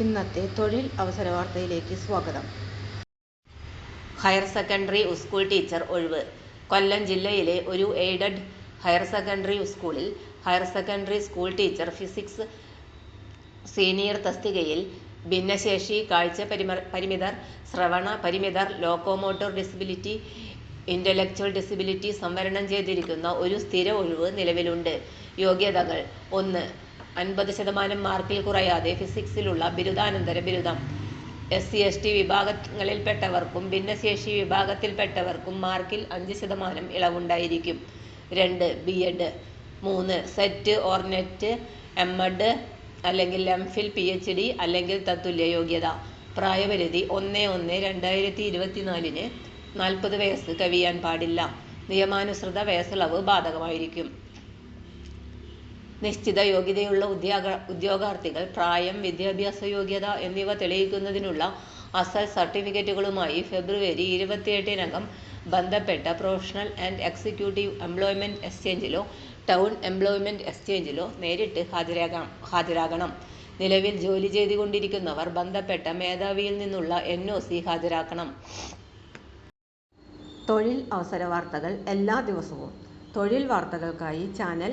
ഇന്നത്തെ തൊഴിൽ അവസര വാർത്തയിലേക്ക് സ്വാഗതം. ഹയർ സെക്കൻഡറി സ്കൂൾ ടീച്ചർ ഒഴിവ്. കൊല്ലം ജില്ലയിലെ ഒരു എയ്ഡഡ് ഹയർ സെക്കൻഡറി സ്കൂളിൽ higher secondary school teacher physics senior തസ്തികയിൽ ഭിന്നശേഷി കാഴ്ച പരിമിതർ ശ്രവണ പരിമിതർ ലോക്കോമോട്ടോർ ഡിസബിലിറ്റി ഇന്റലക്ച്വൽ ഡിസബിലിറ്റി സംവരണം ചെയ്തിരിക്കുന്ന ഒരു സ്ഥിര ഒഴിവ് നിലവിലുണ്ട്. യോഗ്യതകൾ ഒന്ന് അൻപത് ശതമാനം മാർക്കിൽ കുറയാതെ ഫിസിക്സിലുള്ള ബിരുദാനന്തര ബിരുദം. എസ് സി എസ് ടി വിഭാഗങ്ങളിൽപ്പെട്ടവർക്കും ഭിന്നശേഷി വിഭാഗത്തിൽപ്പെട്ടവർക്കും മാർക്കിൽ അഞ്ച് ശതമാനം ഇളവുണ്ടായിരിക്കും. രണ്ട് ബി എഡ് മൂന്ന് SET or NET M Ed അല്ലെങ്കിൽ M Phil P H D അല്ലെങ്കിൽ തത്തുല്യ യോഗ്യത. പ്രായപരിധി ഒന്ന് ഒന്ന് രണ്ടായിരത്തി ഇരുപത്തിനാലിന് നാൽപ്പത് വയസ്സ് കവിയാൻ പാടില്ല. നിയമാനുസൃത വയസ്സിളവ് ബാധകമായിരിക്കും. നിശ്ചിത യോഗ്യതയുള്ള ഉദ്യോഗ ഉദ്യോഗാർത്ഥികൾ പ്രായം വിദ്യാഭ്യാസ യോഗ്യത എന്നിവ തെളിയിക്കുന്നതിനുള്ള അസൽ സർട്ടിഫിക്കറ്റുകളുമായി ഫെബ്രുവരി ഇരുപത്തിയെട്ടിനകം ബന്ധപ്പെട്ട പ്രൊഫഷണൽ ആൻഡ് എക്സിക്യൂട്ടീവ് എംപ്ലോയ്മെന്റ് എക്സ്ചേഞ്ചിലോ ടൗൺ എംപ്ലോയ്മെന്റ് എക്സ്ചേഞ്ചിലോ നേരിട്ട് ഹാജരാകാം ഹാജരാകണം. നിലവിൽ ജോലി ചെയ്തുകൊണ്ടിരിക്കുന്നവർ ബന്ധപ്പെട്ട മേധാവിയിൽ നിന്നുള്ള എൻ ഒ സി ഹാജരാക്കണം. തൊഴിൽ അവസര വാർത്തകൾ എല്ലാ ദിവസവും. തൊഴിൽ വാർത്തകൾക്കായി ചാനൽ